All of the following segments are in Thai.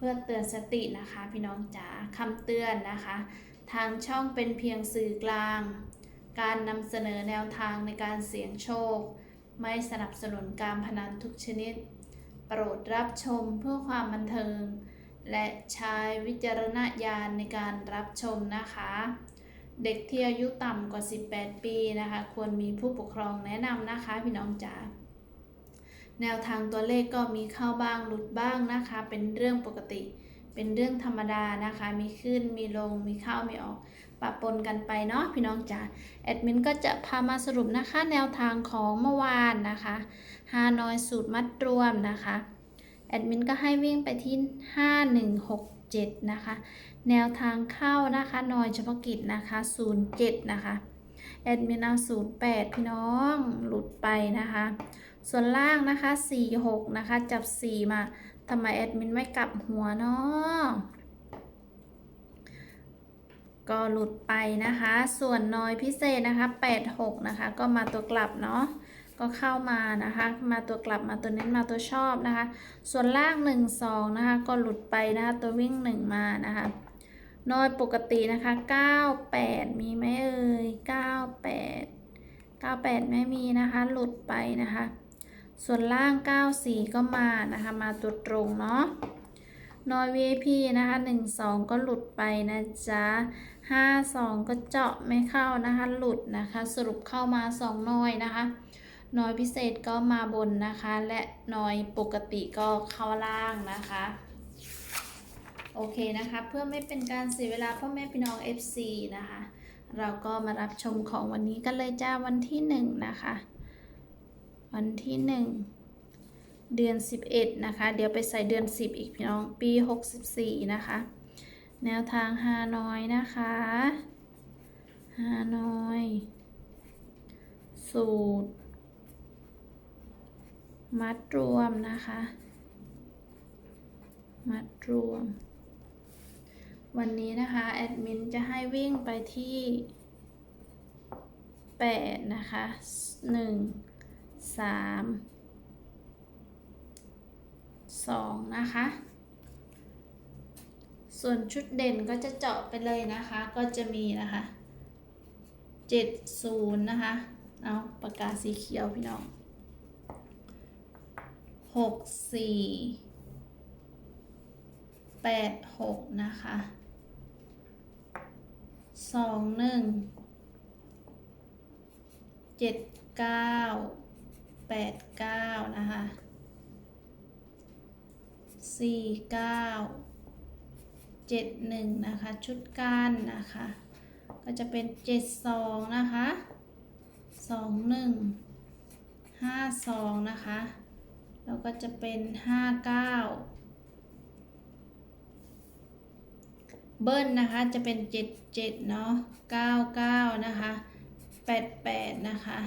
พื่อเตือนสตินะคะพี่น้องจ๋าคำเตือนนะคะ ทางช่องเป็นเพียงสื่อกลาง การนำเสนอแนวทางในการเสี่ยงโชค ไม่สนับสนุนการพนันทุกชนิด โปรดรับชมเพื่อความบันเทิง และใช้วิจารณญาณในการรับชมนะคะ เด็กที่อายุต่ำกว่า 18 ปีนะคะ ควรมีผู้ปกครองแนะนำนะคะพี่น้องจ๋า แนวทางตัวเลขก็มีเข้าบ้างหลุดบ้างนะคะ เป็นเรื่องปกติ เป็นเรื่องธรรมดานะคะ มีขึ้นมีลงมีเข้ามีออกปะปนกันไปเนาะพี่น้องจ๋าแอดมินก็จะพามาสรุปนะคะ แนวทางของเมื่อวานนะคะฮานอยสูตรมัดรวมนะคะแอดมินก็ให้วิ่งไปที่ 5167 นะคะ แนวทางเข้านะคะนอยเฉพาะกิจนะคะ 07 นะคะ แอดมินเอา08 พี่น้องหลุดไปนะคะ ส่วนล่างนะคะ46นะคะ จับ 4 มาทำไมแอดมินไม่กลับหัวเนาะก็หลุดไปนะคะ ส่วนน้อยพิเศษนะคะ 86 นะคะ ก็มาตัวกลับเนาะก็เข้ามานะคะ มาตัวกลับมาตัวเน้นมาตัวชอบนะคะ ส่วนล่าง 1 2 นะคะ ก็หลุดไปนะคะ ตัววิ่ง 1 มานะคะน้อยปกตินะคะ 98 มีไหมเอ่ย98 98 ไม่มีนะคะ หลุดไปนะคะ ส่วนล่าง 94 ก็มานะคะ มาตัวตรงเนาะนอย VIP นะคะ 12 ก็หลุดไปนะจ๊ะ 52 ก็เจาะไม่เข้านะคะ หลุดนะคะ สรุปเข้ามา 2 น้อยนะคะน้อยพิเศษก็มาบนนะคะ และน้อยปกติก็เข้าล่างนะคะ โอเคนะคะ เพื่อไม่เป็นการเสียเวลาพ่อแม่พี่น้อง FC นะคะ เราก็มารับชมของวันนี้กันเลยจ้าวันที่ 1 นะคะ วันที่1เดือน11นะคะ เดี๋ยวไปใส่เดือน10อีกพี่น้อง ปี64นะคะ แนวทางฮานอยนะคะฮานอย สูตร มัดรวมนะคะ มัดรวม วันนี้นะคะ แอดมินจะให้วิ่งไปที่8นะคะ1 สามสองนะคะ ส่วนชุดเด่นก็จะเจาะไปเลยนะคะ ก็จะมีนะคะเจ็ดศูนย์นะคะ เอาปากกาสีเขียวพี่น้องหกสี่แปดหกนะคะสองหนึ่งเจ็ดเก้า แปดเก้านะคะสี่เก้าเจ็ดหนึ่งนะคะ ชุดการนะคะ ก็จะเป็นเจ็ดสองนะคะสองหนึ่งห้าสองนะคะแล้วก็จะเป็นห้าเก้าเบิ้ลนะคะจะเป็นเจ็ดเจ็ดเนาะเก้าเก้านะคะแปดแปดนะคะ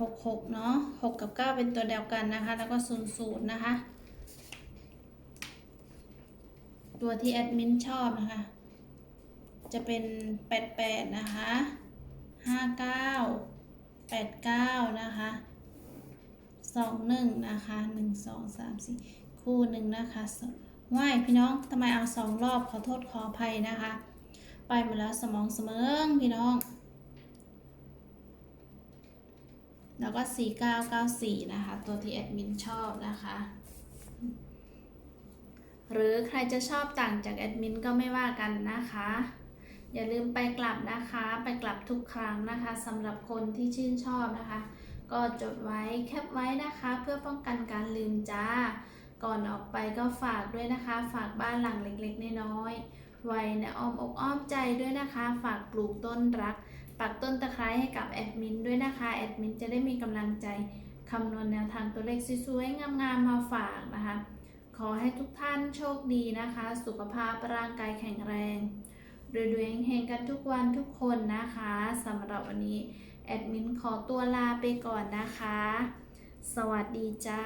หกหกเนาะหกกับเก้าเป็นตัวเดียวกันนะคะ แล้วก็ศูนย์ศูนย์นะคะ ตัวที่แอดมินชอบนะคะ จะเป็นแปดแปดนะคะห้าเก้าแปดเก้านะคะสองหนึ่งนะคะหนึ่งสองสามสี่คู่หนึ่งนะคะว่ายพี่น้องทำไมเอาสองรอบขอโทษขออภัยนะคะ ไปหมาแล้วสมองเสมองพี่น้อง แล้วก็ 4994 นะคะ ตัวที่แอดมินชอบนะคะ หรือใครจะชอบต่างจากแอดมินก็ไม่ว่ากันนะคะ อย่าลืมไปกลับนะคะ ไปกลับทุกครั้งนะคะสำหรับคนที่ชื่นชอบนะคะ ก็จดไว้แคปไว้นะคะ เพื่อป้องกันการลืมจ้า ก่อนออกไปก็ฝากด้วยนะคะ ฝากบ้านหลังเล็กๆน้อยๆไว้ในอ้อมอกอ้อมใจด้วยนะคะ ฝากปลูกต้นรัก ปักต้นตะไคร้ให้กับแอดมินด้วยนะคะแอดมินจะได้มีกำลังใจคำนวณแนวทางตัวเลขสวยๆงามๆมาฝากนะคะ ขอให้ทุกท่านโชคดีนะคะ สุขภาพร่างกายแข็งแรงรวยๆเฮงๆกันทุกวันทุกคนนะคะสำหรับวันนี้แอดมินขอตัวลาไปก่อนนะคะ สวัสดีจ้า